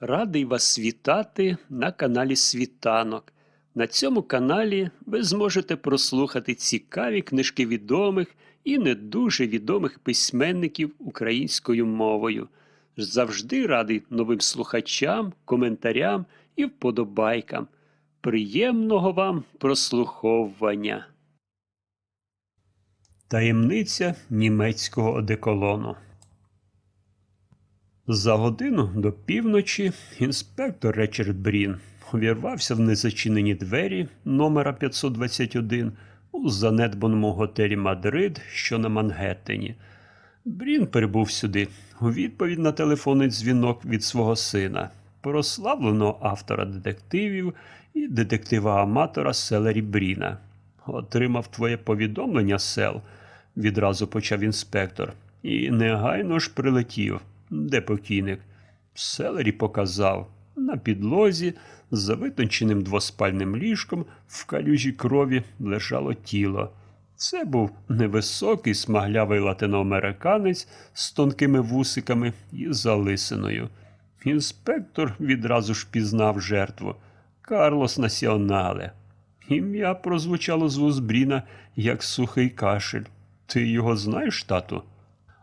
Радий вас вітати на каналі Світанок. На цьому каналі ви зможете прослухати цікаві книжки відомих і не дуже відомих письменників українською мовою. Завжди радий новим слухачам, коментарям і вподобайкам. Приємного вам прослуховування. Таємниця німецького одеколону. За годину до півночі інспектор Речард Брін увірвався в незачинені двері номера 521 у занедбаному готелі Мадрид, що на Мангеттені. Брін прибув сюди у відповідь на телефонний дзвінок від свого сина, прославленого автора детективів і детектива-аматора Селері Бріна. Отримав твоє повідомлення, сел, відразу почав інспектор, і негайно ж прилетів. Де покійник? Селері показав. На підлозі, за витонченим двоспальним ліжком, в калюжі крові лежало тіло. Це був невисокий смаглявий латиноамериканець з тонкими вусиками і залисиною. Інспектор відразу ж пізнав жертву Карлос Насіонале. Ім'я прозвучало з вуз Бріна, як сухий кашель. Ти його знаєш, тату?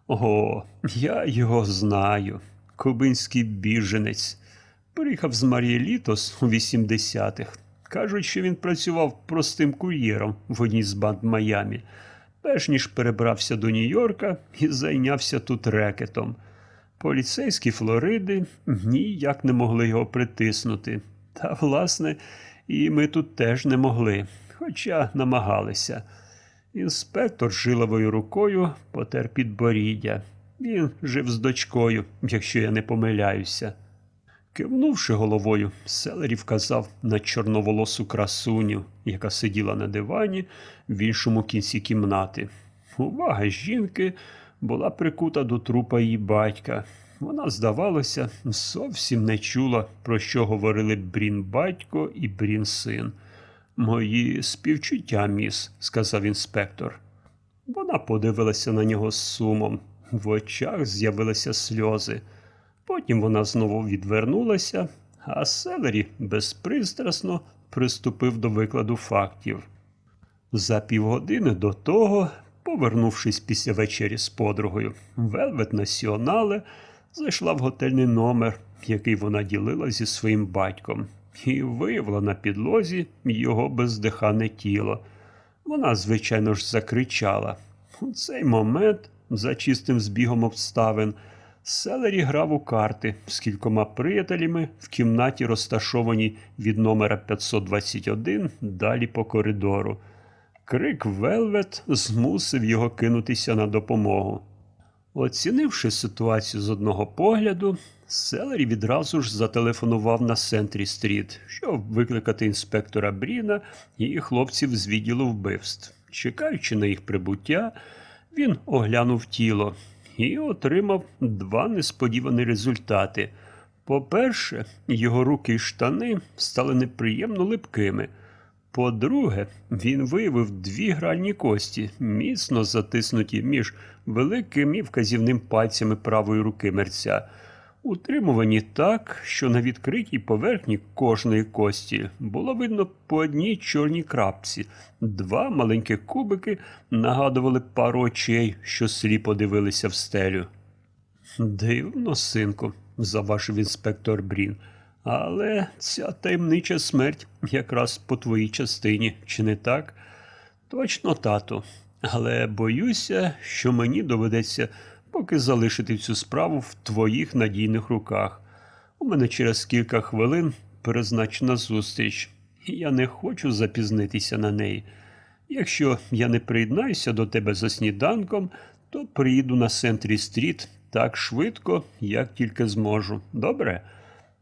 О, я його знаю. Кубинський біженець. Приїхав з Марії Літос у 80-х. Кажуть, що він працював простим кур'єром в одній з банд Майамі, перш ніж перебрався до Нью-Йорка і зайнявся тут рекетом. Поліцейські Флориди ніяк не могли його притиснути. Та, власне, і ми тут теж не могли, хоча намагалися. Інспектор жиловою рукою потер підборіддя. Він жив з дочкою, якщо я не помиляюся. Кивнувши головою, Селері вказав на чорноволосу красуню, яка сиділа на дивані в іншому кінці кімнати. Увага жінки була прикута до трупа її батька. Вона, здавалося, зовсім не чула, про що говорили брін батько і брін син. Мої співчуття, міс, сказав інспектор. Вона подивилася на нього з сумом. В очах з'явилися сльози. Потім вона знову відвернулася, а Селері безпристрасно приступив до викладу фактів. За півгодини до того, повернувшись після вечері з подругою, Велвет Націонале зайшла в готельний номер, який вона ділила зі своїм батьком, і виявила на підлозі його бездихане тіло. Вона, звичайно ж, закричала. У цей момент, за чистим збігом обставин, Селері грав у карти з кількома приятелями в кімнаті, розташованій від номера 521 далі по коридору. Крик Велвет змусив його кинутися на допомогу. Оцінивши ситуацію з одного погляду, Селері відразу ж зателефонував на Сентрі Стріт, щоб викликати інспектора Бріна і хлопців з відділу вбивств. Чекаючи на їх прибуття, він оглянув тіло і отримав два несподівані результати. По-перше, його руки і штани стали неприємно липкими. По-друге, він виявив дві гральні кості, міцно затиснуті між великим і вказівним пальцями правої руки мерця, утримувані так, що на відкритій поверхні кожної кості було видно по одній чорній крапці. Два маленькі кубики нагадували пару очей, що сліпо дивилися в стелю. Дивно, синку, заважив інспектор Брін. Але ця таємнича смерть якраз по твоїй частині, чи не так? Точно, тату. Але боюся, що мені доведеться поки залишити цю справу в твоїх надійних руках. У мене через кілька хвилин призначена зустріч, і я не хочу запізнитися на неї. Якщо я не приєднаюся до тебе за сніданком, то приїду на Сентрі Стріт так швидко, як тільки зможу. Добре?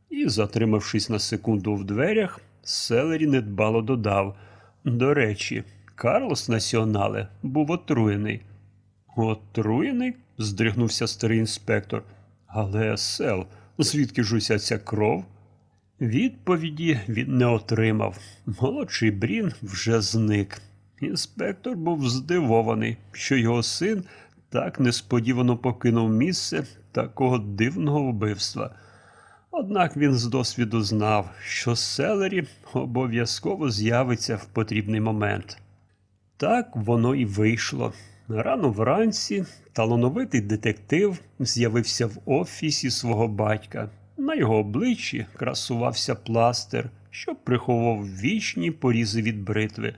І, затримавшись на секунду в дверях, Селері недбало додав. До речі, Карлос Насіонале був отруєний. Отруєний? здригнувся старий інспектор. Але сел, звідки ж уся ця кров? Відповіді він не отримав. Молодший Брін вже зник. Інспектор був здивований, що його син так несподівано покинув місце такого дивного вбивства. Однак він з досвіду знав, що селері обов'язково з'явиться в потрібний момент. Так воно і вийшло. Рано вранці талановитий детектив з'явився в офісі свого батька. На його обличчі красувався пластир, що приховував вічні порізи від бритви.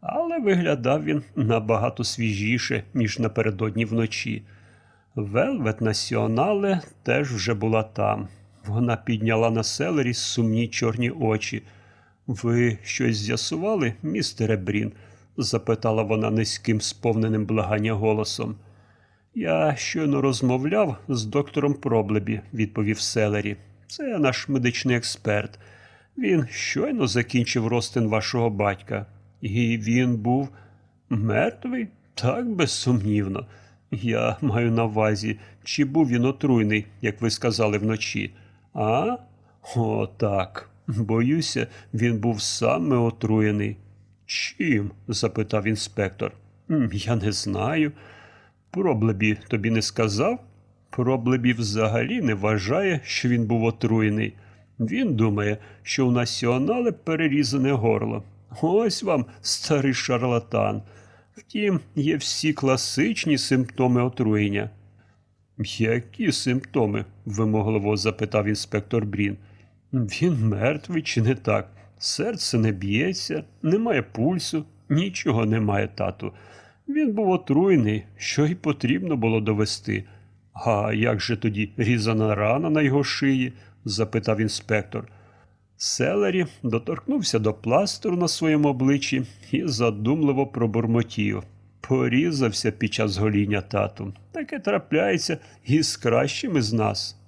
Але виглядав він набагато свіжіше, ніж напередодні вночі. Велвет Націонале теж вже була там. Вона підняла на селері сумні чорні очі. Ви щось з'ясували, містере Брін? Запитала вона низьким, сповненим благання голосом. Я щойно розмовляв з доктором Проблебі, відповів Селері. Це наш медичний експерт. Він щойно закінчив розтин вашого батька. І він був мертвий? Так, безсумнівно. Я маю на увазі, чи був він отруйний, як ви сказали вночі. А? О, так. Боюся, він був саме отруєний. Чим? запитав інспектор. Я не знаю. Проблебі тобі не сказав? Проблебі взагалі не вважає, що він був отруєний. Він думає, що у націонале перерізане горло. Ось вам старий шарлатан. Втім, є всі класичні симптоми отруєння. Які симптоми? вимогливо запитав інспектор Брін. Він мертвий чи не так? Серце не б'ється, немає пульсу, нічого немає, тату. Він був отруєний, що й потрібно було довести. А як же тоді різана рана на його шиї? запитав інспектор. Селері доторкнувся до пластиру на своєму обличчі і задумливо пробурмотів. Порізався під час гоління тату. Таке трапляється і з кращими з нас.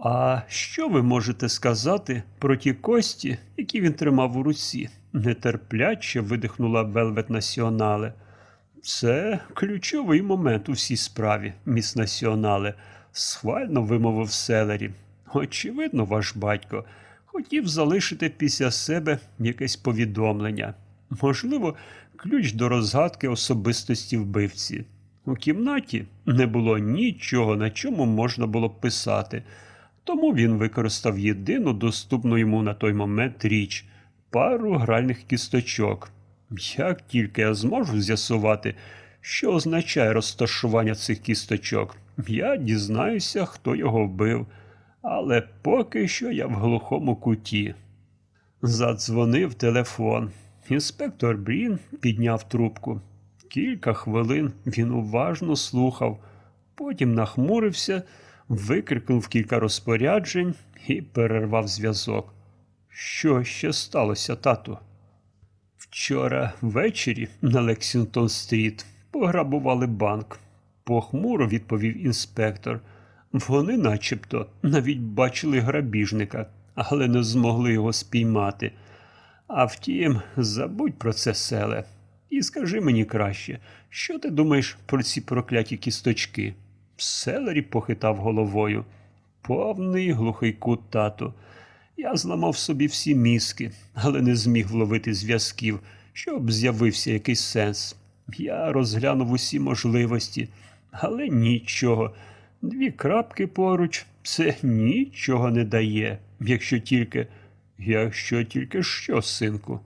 А що ви можете сказати про ті кості, які він тримав у руці? нетерпляче видихнула Велвет Націонале. Це ключовий момент у всій справі, міс Націонале, схвально вимовив Селері. Очевидно, ваш батько хотів залишити після себе якесь повідомлення. Можливо, ключ до розгадки особистості вбивці. У кімнаті не було нічого, на чому можна було писати, тому він використав єдину доступну йому на той момент річ пару гральних кісточок. Як тільки я зможу з'ясувати, що означає розташування цих кісточок, я дізнаюся, хто його вбив. Але поки що я в глухому куті. Задзвонив телефон. Інспектор Брін підняв трубку. Кілька хвилин він уважно слухав, потім нахмурився, викрикнув кілька розпоряджень і перервав зв'язок. Що ще сталося, тату? Вчора ввечері на Лексінгтон стріт пограбували банк. Похмуро відповів інспектор. Вони начебто навіть бачили грабіжника, але не змогли його спіймати. А втім, забудь про це селе. І скажи мені краще, що ти думаєш про ці прокляті кісточки? Селері похитав головою. Повний глухий кут тату. Я зламав собі всі мізки, але не зміг вловити зв'язків, щоб з'явився якийсь сенс. Я розглянув усі можливості, але нічого. Дві крапки поруч це нічого не дає, якщо тільки. Якщо тільки що, синку?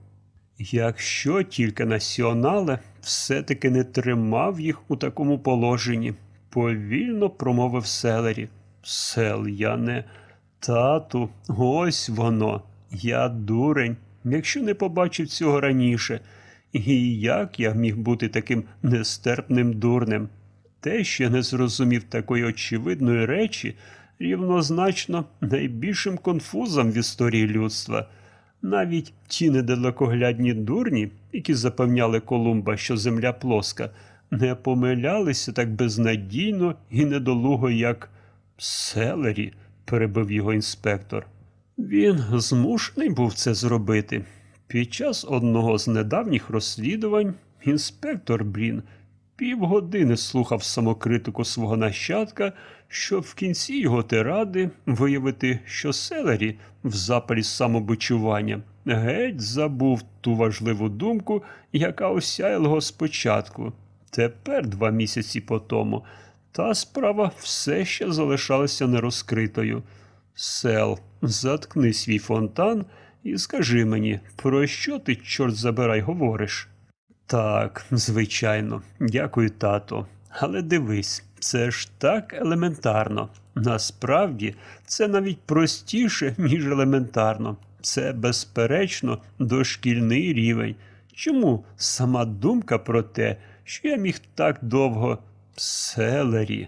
Якщо тільки націонале все-таки не тримав їх у такому положенні, повільно промовив селері. Сел, я не. Тату, ось воно. Я дурень, якщо не побачив цього раніше. І як я міг бути таким нестерпним дурнем? Те, що не зрозумів такої очевидної речі, рівнозначно найбільшим конфузом в історії людства. Навіть ті недалекоглядні дурні, які запевняли Колумба, що земля плоска, не помилялися так безнадійно і недолуго, як селері, перебив його інспектор. Він змушений був це зробити. Під час одного з недавніх розслідувань інспектор Брін півгодини слухав самокритику свого нащадка, щоб в кінці його тиради виявити, що селері в запалі самобичування геть забув ту важливу думку, яка осяяла його спочатку. Тепер, два місяці по тому, та справа все ще залишалася нерозкритою. Сел, заткни свій фонтан і скажи мені, про що ти, чорт забирай, говориш? Так, звичайно, дякую, тато. Але дивись, це ж так елементарно. Насправді, це навіть простіше, ніж елементарно. Це, безперечно, дошкільний рівень. Чому сама думка про те, що я міг так довго селері?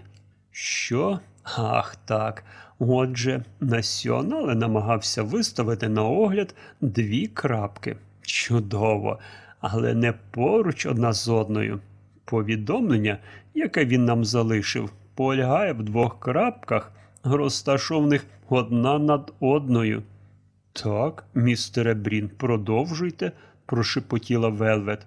Що? Ах, так. Отже, націонале намагався виставити на огляд дві крапки. Чудово, але не поруч одна з одною. Повідомлення, яке він нам залишив, полягає в двох крапках, розташованих одна над одною. Так, містере Брін, продовжуйте, прошепотіла Велвет.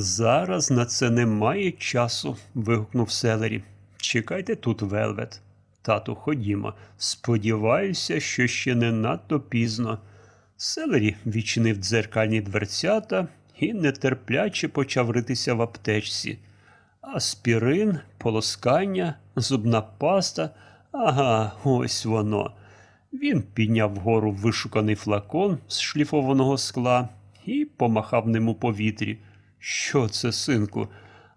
Зараз на це немає часу. вигукнув Селері. Чекайте тут, Велвет. Тату, ходімо. Сподіваюся, що ще не надто пізно. Селері відчинив дзеркальні дверцята і нетерпляче почав ритися в аптечці. Аспірин, полоскання, зубна паста. Ага, ось воно. Він підняв вгору вишуканий флакон з шліфованого скла і помахав ним у повітрі. Що це, синку?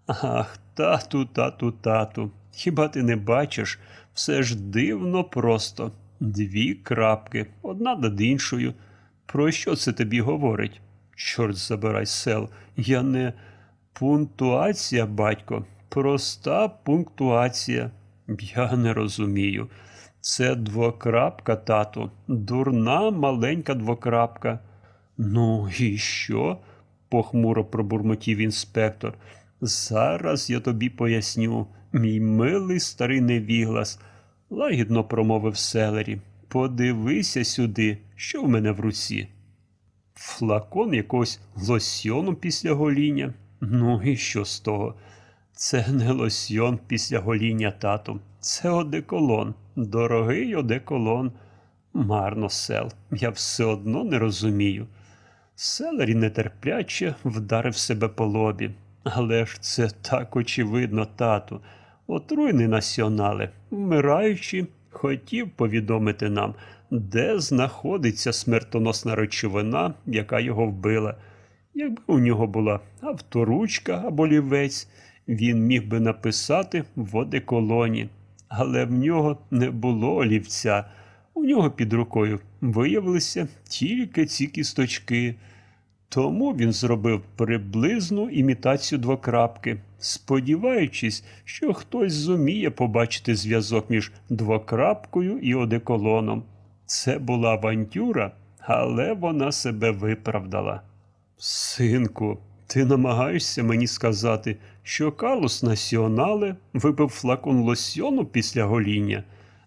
Ах, тату, тату, тату. Хіба ти не бачиш? Все ж дивно просто. Дві крапки, одна над іншою. Про що це тобі говорить? Чорт забирай сел, я не. Пунктуація, батько, проста пунктуація. Я не розумію. Це двокрапка, тату, дурна маленька двокрапка. Ну, і що? Похмуро пробурмотів інспектор. Зараз я тобі поясню, мій милий старий невіглас, лагідно промовив селері. Подивися сюди, що в мене в руці. Флакон якогось лосьйону після гоління. Ну і що з того? Це не лосьйон після гоління, тату. Це одеколон, дорогий одеколон. Марно, сел, я все одно не розумію. Селері нетерпляче вдарив себе по лобі. Але ж це так очевидно, тату. Отруйний націонале, вмираючи, хотів повідомити нам, де знаходиться смертоносна речовина, яка його вбила. Якби у нього була авторучка або лівець, він міг би написати в одеколоні. Але в нього не було олівця. У нього під рукою виявилися тільки ці кісточки. Тому він зробив приблизну імітацію двокрапки, сподіваючись, що хтось зуміє побачити зв'язок між двокрапкою і одеколоном. Це була авантюра, але вона себе виправдала. Синку, ти намагаєшся мені сказати, що Калус Націонале випив флакон лосьйону після гоління?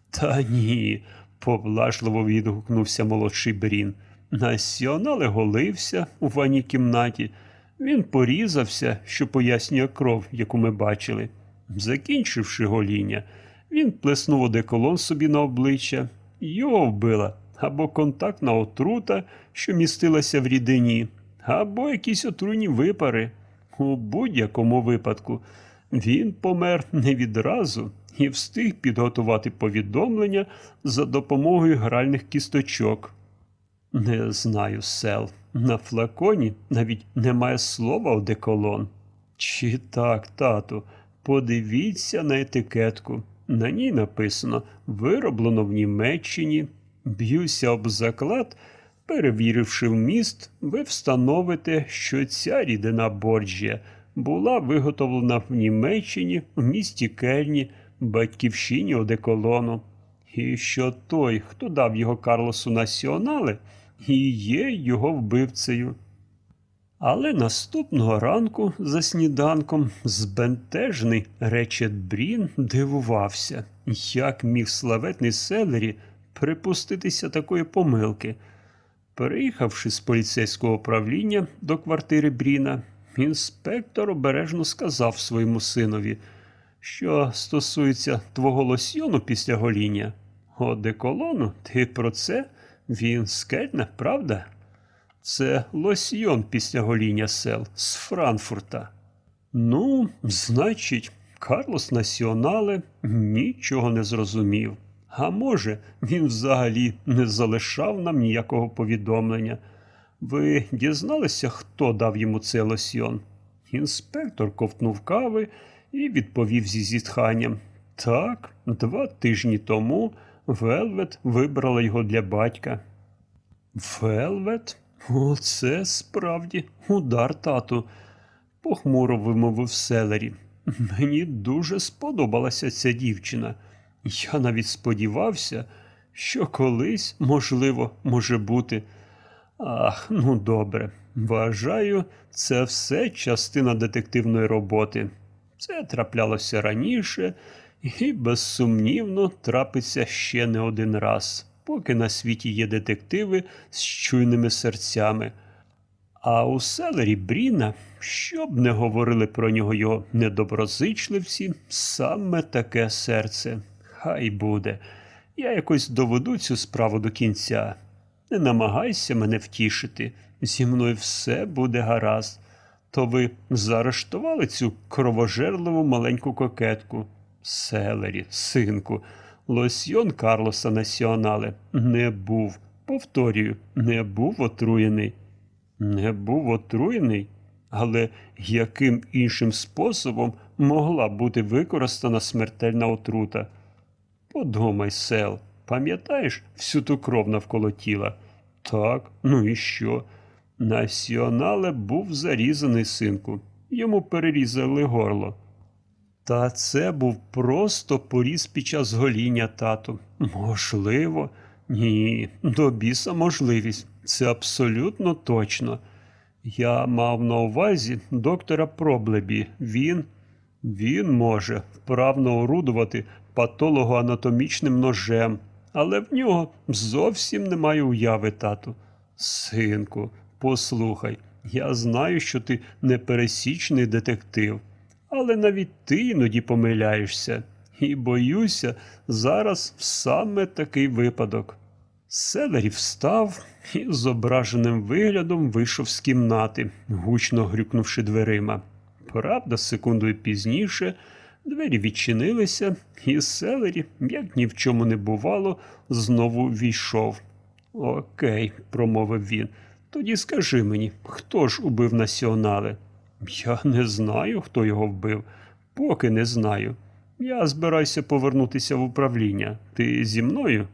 Та ні, повлажливо відгукнувся молодший Брін. Націонале голився у ванній кімнаті. Він порізався, що пояснює кров, яку ми бачили. Закінчивши гоління, він плеснув одеколон собі на обличчя, його вбила або контактна отрута, що містилася в рідині, або якісь отруйні випари. У будь-якому випадку він помер не відразу і встиг підготувати повідомлення за допомогою гральних кісточок. Не знаю, сел. На флаконі навіть немає слова одеколон. Чи так, тату, подивіться на етикетку. На ній написано вироблено в Німеччині. Б'юся об заклад, перевіривши вміст, ви встановите, що ця рідина борджія була виготовлена в Німеччині в місті Кельні, батьківщині одеколону. І що той, хто дав його Карлосу Націонале, і є його вбивцею. Але наступного ранку за сніданком збентежений речет Брін дивувався, як міг славетний селері припуститися такої помилки. Переїхавши з поліцейського управління до квартири Бріна, інспектор обережно сказав своєму синові, що стосується твого лосьйону після гоління. Одеколону, ти про це? Він скельне, правда? Це лосьйон після гоління сел з Франкфурта. Ну, значить, Карлос Націонале нічого не зрозумів. А може, він взагалі не залишав нам ніякого повідомлення. Ви дізналися, хто дав йому цей лосьйон? Інспектор ковтнув кави і відповів зі зітханням. Так, два тижні тому Велвет вибрала його для батька. Велвет? Оце справді удар тату, похмуро вимовив селері. Мені дуже сподобалася ця дівчина. Я навіть сподівався, що колись, можливо, може бути. Ах, ну добре. Вважаю, це все частина детективної роботи. Це траплялося раніше і, безсумнівно, трапиться ще не один раз, поки на світі є детективи з чуйними серцями. А у селері Бріна, що б не говорили про нього його недоброзичливці, саме таке серце. Хай буде. Я якось доведу цю справу до кінця. Не намагайся мене втішити. Зі мною все буде гаразд. То ви заарештували цю кровожерливу маленьку кокетку? Селері, синку, лосьйон Карлоса Націонале не був. Повторюю, не був отруєний. Не був отруєний? Але яким іншим способом могла бути використана смертельна отрута? Подумай, сел, пам'ятаєш всю ту кров навколо тіла? Так, ну і що? Націонале був зарізаний синку. Йому перерізали горло. Та це був просто поріз під час гоління, тату. Можливо, ні, до біса можливість. Це абсолютно точно. Я мав на увазі доктора Проблебі. Він. Він може вправно орудувати патологоанатомічним ножем, але в нього зовсім немає уяви, тату. Синку, послухай, я знаю, що ти непересічний детектив, але навіть ти іноді помиляєшся. І боюся, зараз саме такий випадок. Селері встав і з ображеним виглядом вийшов з кімнати, гучно грюкнувши дверима. Правда, секундою пізніше двері відчинилися, і селері, як ні в чому не бувало, знову війшов. Окей, промовив він. Тоді скажи мені, хто ж убив націонале? Я не знаю, хто його вбив, поки не знаю. Я збираюся повернутися в управління. Ти зі мною?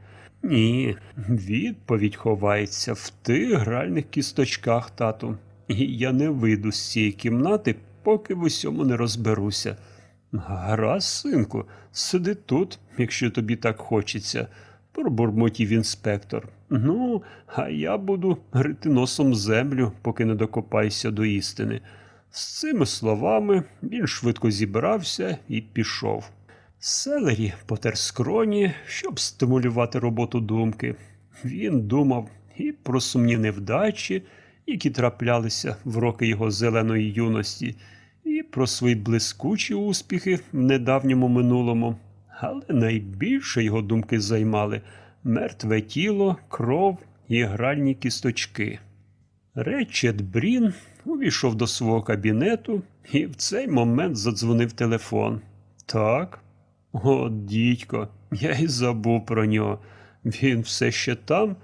Ні, відповідь ховається в тих гральних кісточках, тату. І я не вийду з цієї кімнати, поки в усьому не розберуся. Гаразд, синку, сиди тут, якщо тобі так хочеться, пробурмотів інспектор. Ну, а я буду грити носом землю, поки не докопаюся до істини. З цими словами він швидко зібрався і пішов. Селері потер скроні, щоб стимулювати роботу думки. Він думав і про сумні невдачі, які траплялися в роки його зеленої юності, і про свої блискучі успіхи в недавньому минулому. Але найбільше його думки займали мертве тіло, кров і гральні кісточки. Речет Брін увійшов до свого кабінету і в цей момент задзвонив телефон. Так, о, дідько, я й забув про нього. Він все ще там?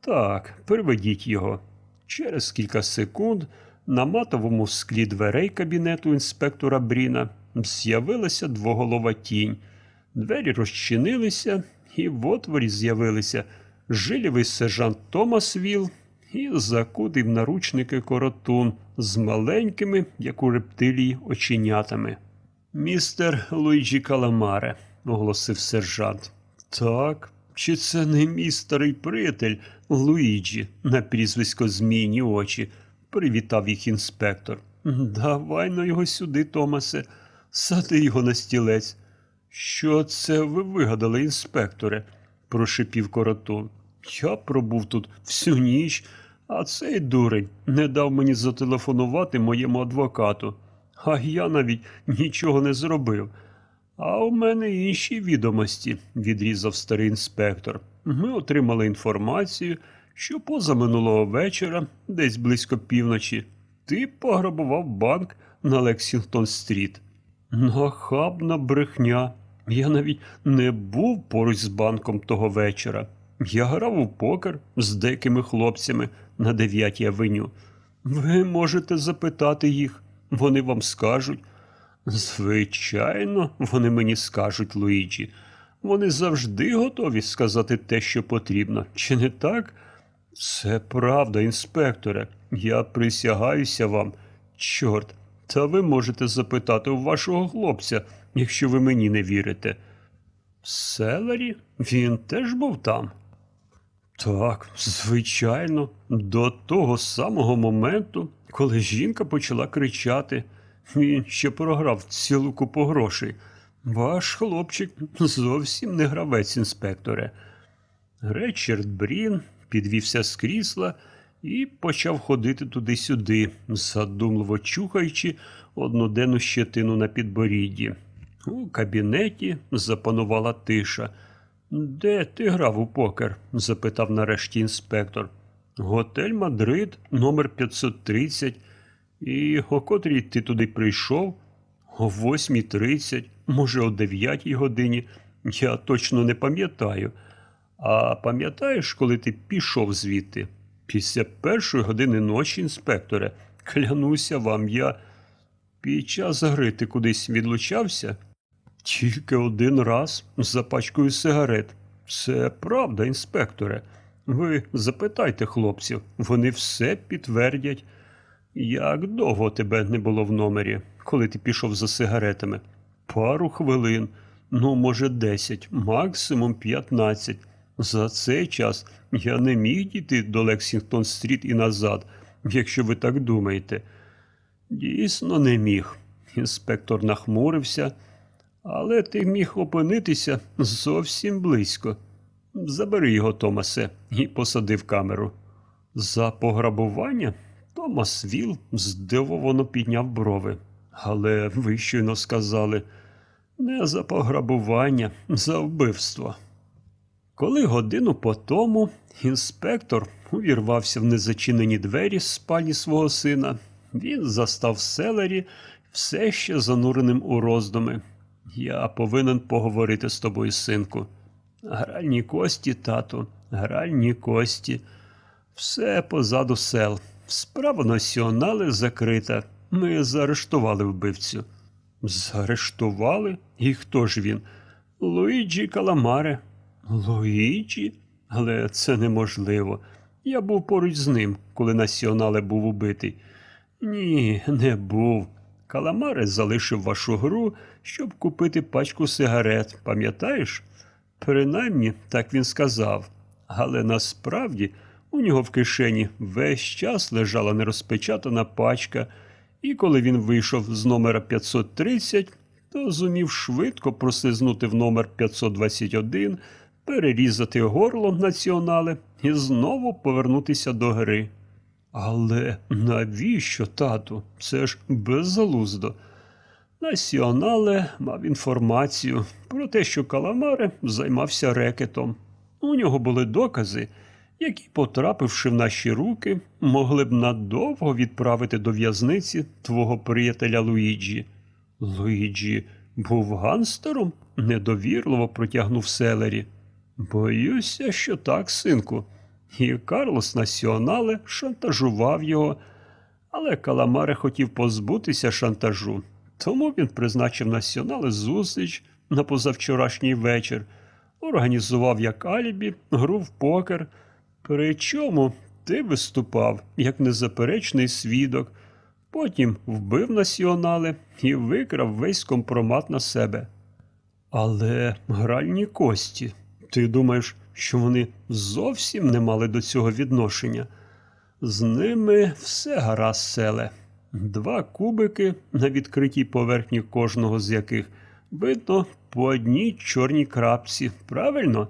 Так, приведіть його. Через кілька секунд на матовому склі дверей кабінету інспектора Бріна з'явилася двоголова тінь. Двері розчинилися, і в отворі з'явилися жилівий сержант Томас Віл і закутий в наручники коротун з маленькими, як у рептилії, оченятами. Містер Луїджі Каламаре, оголосив сержант. Так, чи це не мій старий приятель Луїджі на прізвисько Змійні очі? привітав їх інспектор. Давай на його сюди, Томасе, сади його на стілець. Що це ви вигадали, інспекторе? прошипів коротун. Я пробув тут всю ніч, а цей дурень не дав мені зателефонувати моєму адвокату. А я навіть нічого не зробив. А у мене інші відомості, відрізав старий інспектор. Ми отримали інформацію, що позаминулого вечора, десь близько півночі, ти пограбував банк на Лексінгтон-стріт. Нахабна брехня, Я навіть не був поруч з банком того вечора. Я грав у покер з деякими хлопцями на 9-й авеню. Ви можете запитати їх, вони вам скажуть. Звичайно, вони мені скажуть, Луїджі. Вони завжди готові сказати те, що потрібно, чи не так? Це правда, інспекторе. Я присягаюся вам. Чорт, та ви можете запитати у вашого хлопця, якщо ви мені не вірите. Селері? Він теж був там. Так, звичайно, до того самого моменту, коли жінка почала кричати, він ще програв цілу купу грошей. Ваш хлопчик зовсім не гравець, інспекторе. Речард Брін підвівся з крісла і почав ходити туди-сюди, задумливо чухаючи одноденну щетину на підборідді. У кабінеті запанувала тиша. Де ти грав у покер? запитав нарешті інспектор. Готель Мадрид, номер 530. І о котрій ти туди прийшов? О 8.30, може, о 9 годині. Я точно не пам'ятаю. А пам'ятаєш, коли ти пішов звідти? Після першої години ночі, інспекторе, клянуся вам, я під час гри ти кудись відлучався? Тільки один раз за пачкою сигарет. Це правда, інспекторе. Ви запитайте хлопців, вони все підтвердять. Як довго тебе не було в номері, коли ти пішов за сигаретами? Пару хвилин, ну, може, десять, максимум п'ятнадцять. За цей час я не міг дійти до Лексінгтон стріт і назад, якщо ви так думаєте. Дійсно, не міг. Інспектор нахмурився, але ти міг опинитися зовсім близько. Забери його, Томасе, і посади в камеру. За пограбування Томас Віл здивовано підняв брови. Але ви щойно сказали не за пограбування, за вбивство. Коли годину по тому інспектор увірвався в незачинені двері спальні свого сина, він застав селері все ще зануреним у роздуми. Я повинен поговорити з тобою, синку. Гральні кості, тату, гральні кості. Все позаду сел. Справа націонали закрита. Ми заарештували вбивцю. Заарештували? І хто ж він? Луїджі Каламаре. Луїджі? Але це неможливо. Я був поруч з ним, коли націонале був убитий. Ні, не був. Каламаре залишив вашу гру, щоб купити пачку сигарет, пам'ятаєш? Принаймні, так він сказав. Але насправді у нього в кишені весь час лежала нерозпечатана пачка, і коли він вийшов з номера 530, то зумів швидко прослизнути в номер 521, перерізати горло націонале і знову повернутися до гри. Але навіщо, тату? Це ж беззалуздо. Націонале мав інформацію про те, що Каламаре займався рекетом. У нього були докази, які, потрапивши в наші руки, могли б надовго відправити до в'язниці твого приятеля Луїджі. Луїджі був ганстером? недовірливо протягнув селері. Боюся, що так, синку. І Карлос Націонале шантажував його, але Каламаре хотів позбутися шантажу. Тому він призначив Націонале зустріч на позавчорашній вечір, організував як алібі гру в покер. Причому ти виступав як незаперечний свідок, потім вбив Націонале і викрав весь компромат на себе. Але гральні кості, ти думаєш, що вони зовсім не мали до цього відношення? З ними все гаразд селе. Два кубики на відкритій поверхні кожного з яких видно по одній чорній крапці, правильно?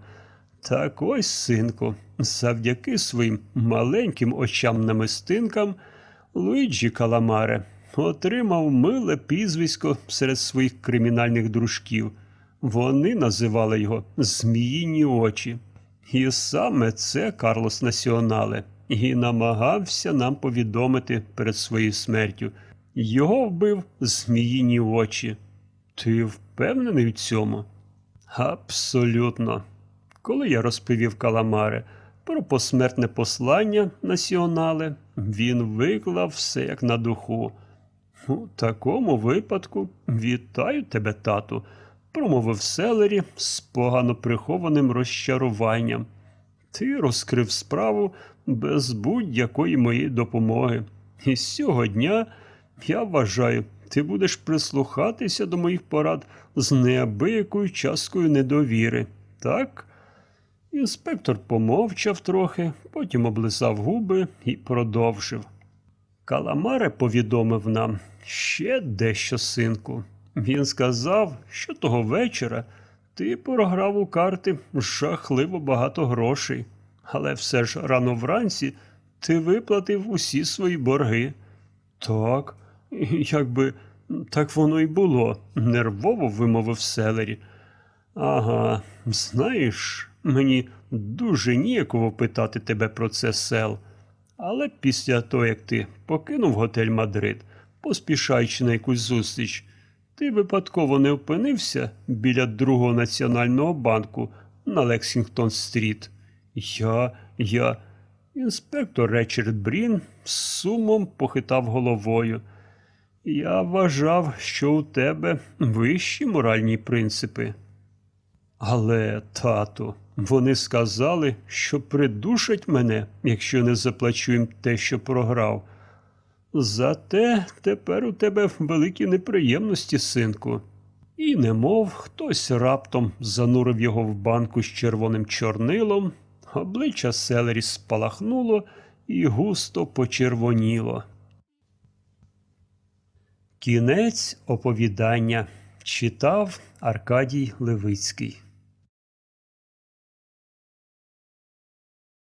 Так ось, синку, завдяки своїм маленьким очам намистинкам Луїджі Каламаре отримав миле прізвисько серед своїх кримінальних дружків. Вони називали його Зміїні очі. І саме це Карлос Націонале і намагався нам повідомити перед своєю смертю. Його вбив Зміїні очі. Ти впевнений в цьому? Абсолютно. Коли я розповів Каламаре про посмертне послання націонале, він виклав все як на духу. У такому випадку вітаю тебе, тату, промовив селері з погано прихованим розчаруванням. Ти розкрив справу без будь-якої моєї допомоги. І з цього дня, я вважаю, ти будеш прислухатися до моїх порад з неабиякою часткою недовіри, так? Інспектор помовчав трохи, потім облизав губи і продовжив. Каламаре повідомив нам ще дещо, синку. Він сказав, що того вечора ти програв у карти жахливо багато грошей, але все ж рано вранці ти виплатив усі свої борги. Так, якби так воно й було, нервово вимовив селері. Ага, знаєш, мені дуже ніяково питати тебе про це сел. Але після того, як ти покинув готель Мадрид, поспішаючи на якусь зустріч, ти випадково не опинився біля другого національного банку на Лексінгтон-стріт. Я, я. Інспектор Речард Брін з сумом похитав головою. Я вважав, що у тебе вищі моральні принципи. Але, тату, вони сказали, що придушать мене, якщо не заплачу їм те, що програв. Зате тепер у тебе великі неприємності, синку. І немов хтось раптом занурив його в банку з червоним чорнилом, обличчя селері спалахнуло і густо почервоніло. Кінець оповідання читав Аркадій Левицький.